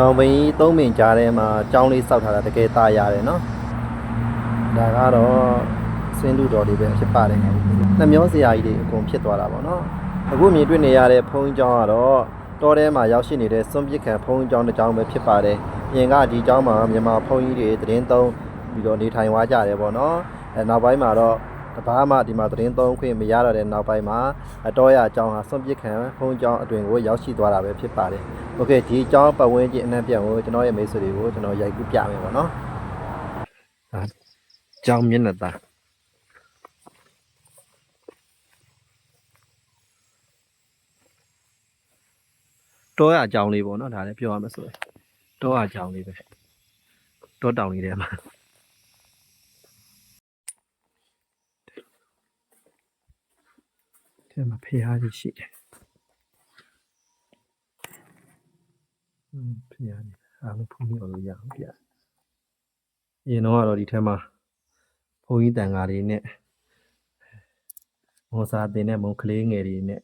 ညောင်ပင်ကြီးသုံးပင်ကြားထဲမှာကြောင်းလေးစောက်ထားတာတကယ်သားရတယ်နော်ဒါကတော့ဆင်းလူတော်တွေပဲဖြစ်ပါတယ်နှမျောစရာကြီးတွေအကုန်ဖြစ်သွားတာပေါ့နော်အခုမြင်တွေ့နေရတဲ့ဖုံးကြောင်းကတော့တော်ထဲမှာရောက်ရှိနေတဲ့စွန့်ပစ်ခံဖုံးကြောင်းတစ်ကြောင်းပဲဖြစ်ပါတယ်ပြင်ကဒီကြောင်းမှာမြန်မာဖုံးကြီးတွေသတင်းသုံးပြီးတော့နေထိုင်သွားကြတယ်ပေါ့နော်အဲနောက်ပိုင်းမှာတော့ တဘာမှဒီမှာသတင်းသုံးခွင့်မရတော့တဲ့နောက်ပိုင်းမှာအတော်ရအကြောင်းဟာဆွန့်ပစ်ခံဖုံးကြောင်းအတွင်ကိုရောက်ရှိသွားတာပဲဖြစ်ပါတယ်။ Okay ဒီအကြောင်းပတ်ဝန်းကျင်အနှံ့ပြန်ကိုကျွန်တော်ရဲ့မိတ်ဆွေတွေကိုကျွန်တော်ရိုက်ကူးပြမယ်ပေါ့နော်။ဒါကြောင်းမျက်နှာသားတောရအကြောင်းလေးပေါ့နော်ဒါလည်းပြောရမှာဆိုတော့တောရအကြောင်းလေးပဲတောတောင်လေးထဲမှာ ထဲမှာဖျားကြီးရှိတယ်อืมဖျားနေအားလုံးဖုန်းကြီးအောင်လို့ရအောင်ပြအရင်တော့ကတော့ဒီထဲမှာဘုန်းကြီးတန်ဃာတွေနဲ့မောစာတင်တဲ့မုံကလေးငယ်တွေနဲ့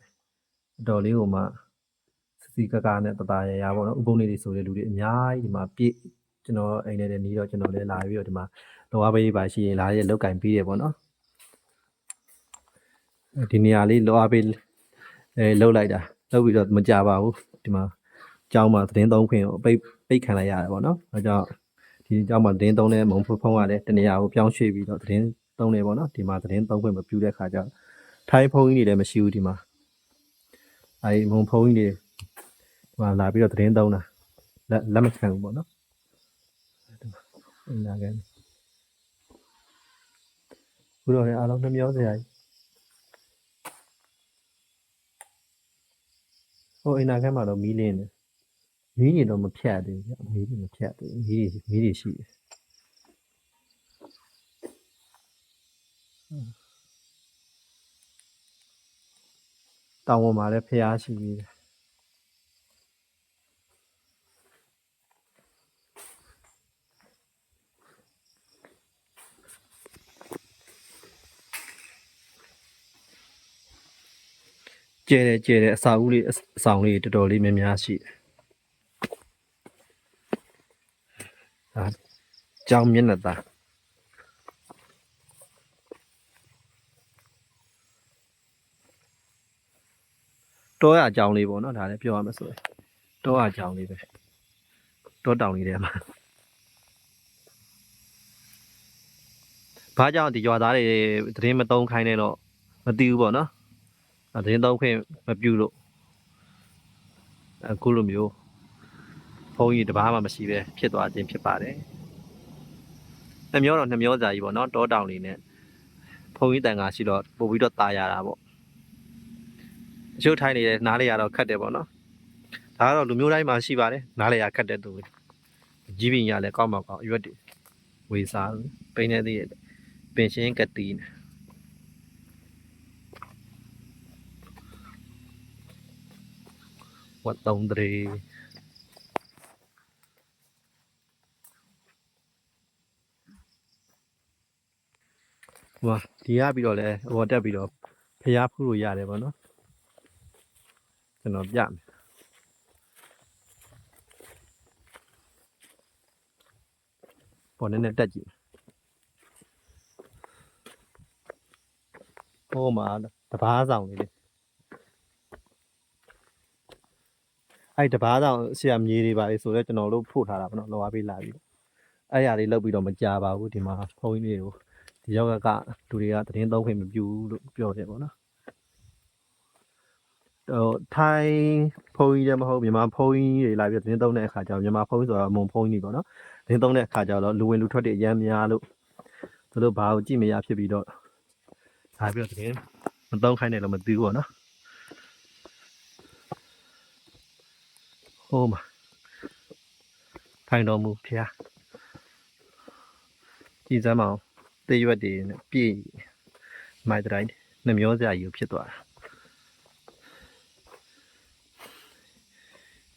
အတော်လေးကိုမှစစီကကနဲ့တတရရပေါ့နော်ဥပုံလေးတွေဆိုတဲ့လူတွေအများကြီးဒီမှာပြည့်ကျွန်တော်အိမ်ထဲနေတော့ကျွန်တော်လည်းလာပြီးတော့ဒီမှာလောကပေးပါရှိရင်လာရဲလောက်ကင်ပြီးရပေါ့နော် ဒီနေရာလေးလောကပေးအဲလောက်လိုက်တာလောက်ပြီးတော့မကြပါဘူးဒီမှာကျောင်းမှာသတင်းသုံးခွင့်ကိုပိတ်ပိတ်ခံလိုက်ရတယ်ပေါ့နော်။အဲကြောင့်ဒီကျောင်းမှာသတင်းသုံးတဲ့မုံဖုံဖုံကလည်းတနေရာကိုပြောင်းရွှေ့ပြီးတော့သတင်းသုံးတယ်ပေါ့နော်။ဒီမှာသတင်းသုံးခွင့်မပြုတဲ့ခါကျတော့ထိုင်းဖုံကြီးတွေလည်းမရှိဘူးဒီမှာ။အဲဒီမုံဖုံကြီးတွေဒီမှာလာပြီးတော့သတင်းသုံးတာလက်လက်မခံဘူးပေါ့နော်။ဒီမှာအင်နာကန်ဘုရောလည်းအားလုံးနှမျောစရာကြီး ဟိုအင်နာကန်မှာတော့မီးလင်းတယ်မီးတွေတော့မဖြတ်သေးဘူးဗျမီးတွေမဖြတ်သေးဘူးမီးတွေမီးတွေရှိတယ်တောင်ပေါ်မှာလည်းဖျားရှိသေးတယ် ကျဲတယ်ကျဲတယ်အစာဦးလေးအဆောင်လေးတော်တော်လေးများများရှိတယ်ဒါကြောင်မျက်နှာသားတောရအကြောင်းလေးပေါ့နော်ဒါလည်းပြောရမှာဆိုရင်တောရအကြောင်းလေးပဲတောတောင်လေးထဲမှာဘာကြောင့်ဒီရွာသားတွေသတင်းမသုံးခိုင်းနေတော့မသိဘူးပေါ့နော်အဲ သတင်းသုံးခွင့်မပြုလို့အခုလိုမျိုး ဘုန်းကြီးတစ်ပါးမှမရှိပဲဖြစ်သွားခြင်းဖြစ်ပါတယ်။နှမျောတော့နှမျောစာကြီးပေါ့နော်တောတောင်လေးနဲ့ဘုန်းကြီးတန်ခါရှိတော့ပို့ပြီးတော့ตายရတာပေါ့။အချို့ထိုင်းနေတဲ့နားလေရတော့ခတ်တယ်ပေါ့နော်။ဒါကတော့လူမျိုးတိုင်းမှာရှိပါတယ်နားလေရခတ်တဲ့သူတွေ။ကြီးပင်ရလည်းကောက်မှကောက်အရွက်တွေဝေစားပိန်းနေသေးတယ်ပင်ရှင်းကတိနဲ့ ဝတ်တုံးတရေဟိုဒီကပြီးတော့လဲဟိုတက်ပြီးတော့ဖျားဖူးလို့ရတယ်ဗောနော်ကျွန်တော်ပြမယ်ပေါ်နေနဲ့တက်ကြည့်ဟိုမှာတပားဆောင်လေးလေ အဲ့တပားဆောင်ဆရာမြေတွေပါလေဆိုတော့ကျွန်တော်တို့ဖို့ထားတာဗောနော်လောအားပေးလာပြီးအဲ့ရလေးလောက်ပြီးတော့မကြပါဘူးဒီမှာဖုန်းကြီးတွေကိုဒီရောက်ကလူတွေကသတင်းသုံးခွင့်မပြုဘူးလို့ပြောတယ်ပေါ့နော်ဟိုထိုင်းဖုန်းကြီးလည်းမဟုတ်မြန်မာဖုန်းကြီးတွေလာပြီးသတင်းသုံးတဲ့အခါကျတော့မြန်မာဖုန်းကြီးဆိုတော့မုံဖုန်းကြီးပေါ့နော်သတင်းသုံးတဲ့အခါကျတော့လူဝင်လူထွက်တွေအများများလို့သူတို့ဘာကိုကြည့်မရဖြစ်ပြီးတော့လာပြီးတော့သတင်းမသုံးခိုင်းတယ်လို့မသိဘူးပေါ့နော် ဟိုးမှာထိုင်တော်မူဖျားကြည်စမ်းမအောင်တေးရွက်တွေနဲ့ပြည့်မိုက်တိုင်းနှမျောစရာကြီးကိုဖြစ်သွားတာ။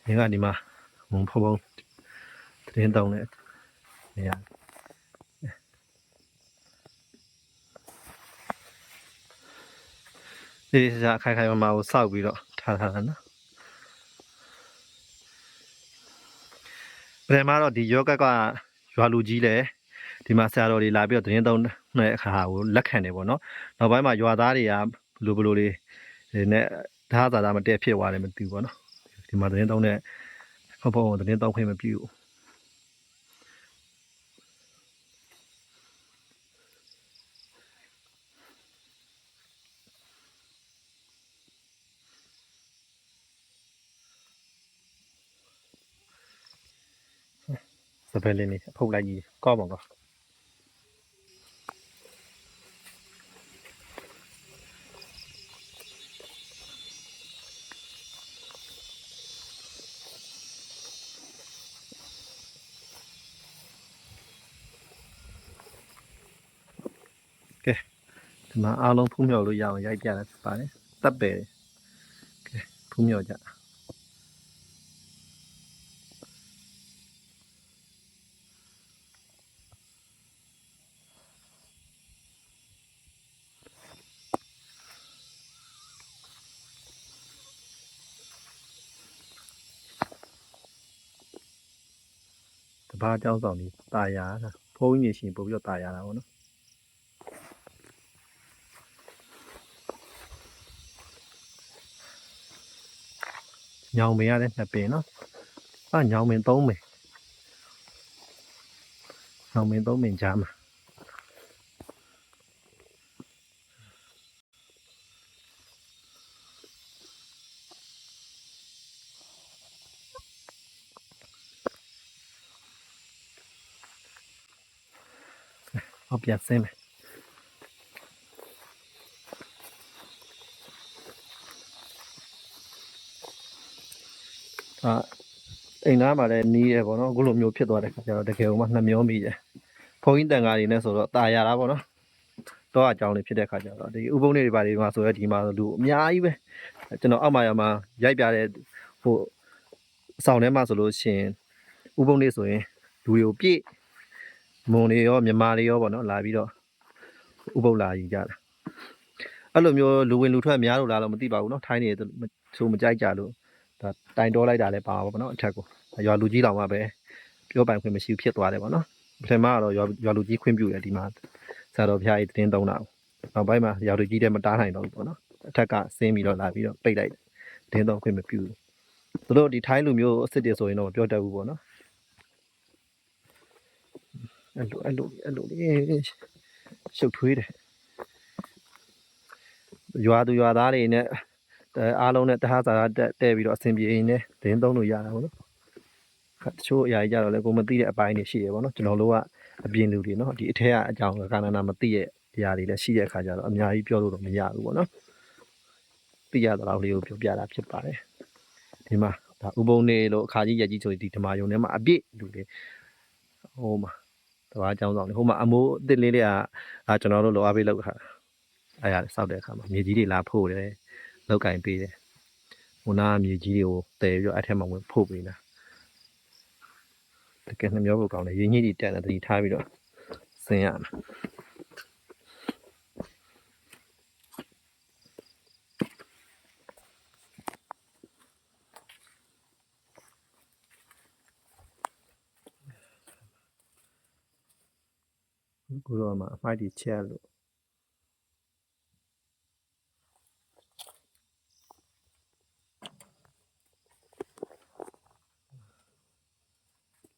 ဒီကဒီမှာမုံဖုံဖုံတင်းတောင်းနေနေရဒီစားခိုင်ခိုင်မာမာကိုစောက်ပြီးတော့ထားထားတာနော် ပထမတော့ဒီယောဂကရွာလူကြီးလဲဒီမှာဆရာတော်တွေလာပြီးတော့သတင်းသုံးတဲ့အခါကိုလက်ခံတယ်ပေါ့နော်နောက်ပိုင်းမှာရွာသားတွေကဘလိုဘလိုလေးဒီနဲ့ဒါသာသာမတည့်ဖြစ်သွားတယ်မသိဘူးပေါ့နော်ဒီမှာသတင်းသုံးတဲ့ဘုံဘုံကိုသတင်းသုံးခွင့်မပြုဘူး စပယ်လေးနေဖုတ်လိုက်ကြီးကောက်ပါကောဒီမှာအားလုံးဖူးမြော်လို့ရအောင်ရိုက်ပြတာဖြစ်ပါတယ်တပ်ပယ်တယ်ကဲဖူးမြော်ကြ ဘာเจ้าဆောင်ကြီးตายာတာဖုံးကြီးနေရှင်ပို့ပြီးတော့ตายာတာပေါ့နော် ညောင်ပင်ရတယ်နှစ်ပင်နော်အာညောင်ပင်သုံးပင်ညောင်ပင်သုံးပင်ကြားမှာ ဟောပြန်စင်းမယ်အာအိမ်သားမှာလည်းနီးရပေါ့နော်အခုလိုမျိုးဖြစ်သွားတဲ့ခါကျတော့တကယ်လို့မှနှမျောမိတယ်ဖုန်းကြီးတန်ကားတွေနဲ့ဆိုတော့ตายရတာပေါ့နော်တော့အကြောင်းလေးဖြစ်တဲ့ခါကျတော့ဒီဥပုံတွေတွေပါတွေမှာဆိုရဒီမှာလူအများကြီးပဲကျွန်တော်အောက်မှာရမှာရိုက်ပြတဲ့ဟိုအဆောင်ထဲမှာဆိုလို့ရှိရင်ဥပုံတွေဆိုရင်လူတွေကိုပြည့် မုံတွေရောမြန်မာတွေရောပေါ့နော်လာပြီးတော့ဥပုပ်လာယူကြတာအဲ့လိုမျိုးလူဝင်လူထွက်များလို့လားတော့မသိပါဘူးเนาะထိုင်းနေဆိုမကြိုက်ကြလို့ဒါတိုင်တော်လိုက်တာလည်းပါပါပေါ့နော်အထက်ကိုရွာလူကြီးတောင်မှပဲပြောပိုင်ခွင့်မရှိဘူးဖြစ်သွားတယ်ပေါ့နော်ပထမကတော့ရွာရွာလူကြီးခွင့်ပြုတယ်ဒီမှာဆရာတော်ဘုရားကြီးတင်းသုံးတာကိုနောက်ပိုင်းမှာရွာလူကြီးတဲ့မတားနိုင်တော့ဘူးပေါ့နော်အထက်ကဆင်းပြီးတော့လာပြီးတော့ပိတ်လိုက်တင်းသုံးခွင့်မပြုဘူးသူတို့ဒီထိုင်းလူမျိုးအစ်စ်တွေဆိုရင်တော့ပြောတတ်ဘူးပေါ့နော် အဲ့လိုအဲ့လိုအဲ့လိုလေးရှုပ်ထွေးတယ်ရွာသူရွာသားတွေနဲ့အဲအားလုံးနဲ့တဟသာတက်တဲ့ပြီးတော့အဆင်ပြေနေဒင်းသုံးလို့ရတာပေါ့နော်ခါတချို့အရာကြီးကြတော့လေကိုမသိတဲ့အပိုင်းတွေရှိရပေါ့နော်ကျွန်တော်တို့ကအပြင်လူတွေနော်ဒီအထက်ကအကြောင်းကာနာနာမသိရဲ့အရာတွေလည်းရှိတဲ့အခါကျတော့အများကြီးပြောလို့တော့မရဘူးပေါ့နော်သိရတဲ့လောက်လေးကိုပြောပြတာဖြစ်ပါတယ်ဒီမှာဒါဥပုံနေလို့အခါကြီးရက်ကြီးဆိုဒီဓမ္မယုံထဲမှာအပြည့်လူတွေဟိုမှာတ ဘာအကြောင်းဆောင်လေဟိုမှာအမိုးအစ်စ်လေးတွေကအာကျွန်တော်တို့လောအားပေးလောက်ခါအဲ့ရစောက်တဲ့အခါမှာမြေကြီးတွေလာဖို့တယ်လောက်ကင်ပေးတယ်ဟိုနာမြေကြီးတွေကိုတည်ပြီးတော့အဲ့ထက်မှဝင်ဖို့ပေးတာတကယ်နှမျောဖို့ကောင်းတယ်ရင်းကြီးတွေတက်နေတတိထားပြီးတော့ဆင်းရမှာကို တော့မှအမိုက်တွေချက်လို့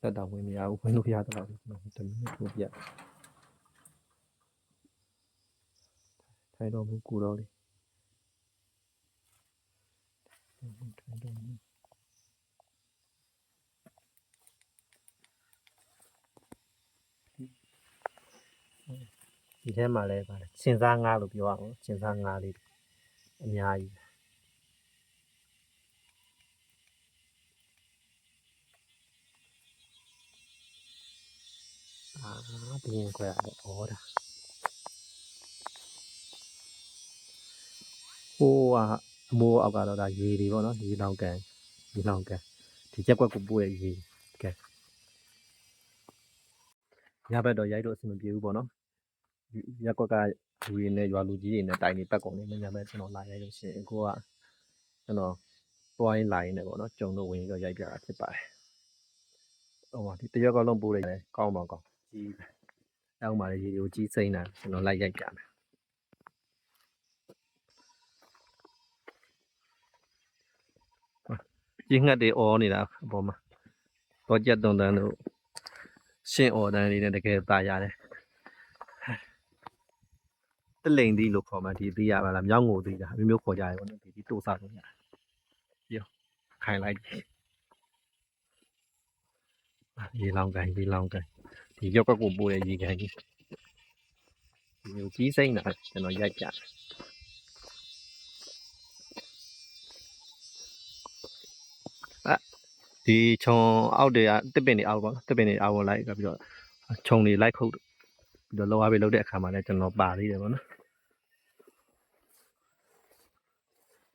တက်တော့ဝင်မရဘူးဝင်လို့ရတော့ကျွန်တော်တမီးကိုပြထိုင်တော့ဘူးကိုတော့လေထိုင်တော့ဘူး ဒီထဲမှာလဲပါတယ်စင်စားငါလို့ပြောရအောင်စင်စားငါလေးအများကြီးအာဘင်းခွဲရတယ်ဩတာဟိုကအမိုးအောက်ကတော့ဒါရေတွေပေါ့နော်ရေလောင်ကန်ရေလောင်ကန်ဒီချက်ကွက်ကိုပို့ရရေကဲညဘက်တော့ရိုက်တော့အဆင်မပြေဘူးပေါ့နော် ရက်ကွက်ကလူတွေနဲ့ရွာလူကြီးတွေနဲ့တိုင်နေပတ်ကုန်နေညမဲ့ကျွန်တော်လာရိုက်လို့ရှိရင်ကိုကကျွန်တော်တွိုင်းလာရင်းနဲ့ပေါ့နော်ကြုံတော့ဝင်ပြီးတော့ရိုက်ပြတာဖြစ်ပါတယ်။ဩဟိုဒီတရွက်ကလုံးပိုးလိုက်တယ်ကောင်းပါကောင်းကြီးပဲအောက်မှာလည်းရေကိုကြီးစိမ့်တာကျွန်တော်လိုက်ရိုက်ပြမယ်ကြီးငှက်တွေအော်နေတာအပေါ်မှာတော့ကြက်တုံတန်းတို့ရှင်းအော်တန်းလေးနဲ့တကယ်ตาရတယ် တလိန်သီးလို့ခေါ်မှဒီသီးရပါလားမြောင်းငိုသီးတာအမျိုးမျိုးခေါ်ကြတယ်ဗောနော်ဒီဒီတိုးစားလို့ရတယ်ပြောခိုင်လိုက်ကြည့်ရေလောင်ကန်ရေလောင်ကန်ဒီရောက်ကကိုပို့တဲ့ရေကန်ကြီးဒီကိုကြီးစိမ့်တာကျွန်တော်ရိုက်ပြတယ်အာဒီခြုံအောက်တွေကတစ်ပင်တွေအောက်ပေါ့နော်တစ်ပင်တွေအောက်ကိုလိုက်ကပြီးတော့ခြုံတွေလိုက်ခုတ်ပြီးတော့လောအားပေးလုပ်တဲ့အခါမှာလည်းကျွန်တော်ပါသေးတယ်ပေါ့နော်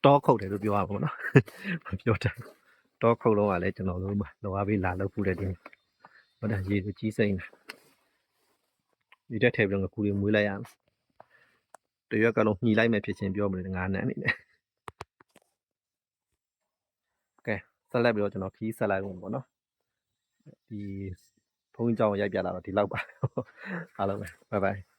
တောခုတ်တယ်လို့ပြောရပါဘောနော်မပြောတယ်တောခုတ်လုံးကလည်းကျွန်တော်တို့လောအားပေးလာလုပ်ဖို့တဲ့ဒီဟုတ်တယ်ရေကိုကြီးစိမ့်တယ်ဒီတက်ထည့်ပြီးတော့ငကူတွေမွေးလိုက်ရမယ်တရွက်ကလုံးညှိလိုက်မယ်ဖြစ်ချင်းပြောမလို့ငါးနန်းအနေနဲ့ကဲဆက်လက်ပြီးတော့ကျွန်တော်ခီးဆက်လိုက်ဦးမယ်ပေါ့နော်ဒီဖုန်းကြောင်ရိုက်ပြလာတော့ဒီလောက်ပါအားလုံးပဲဘိုင်ဘိုင်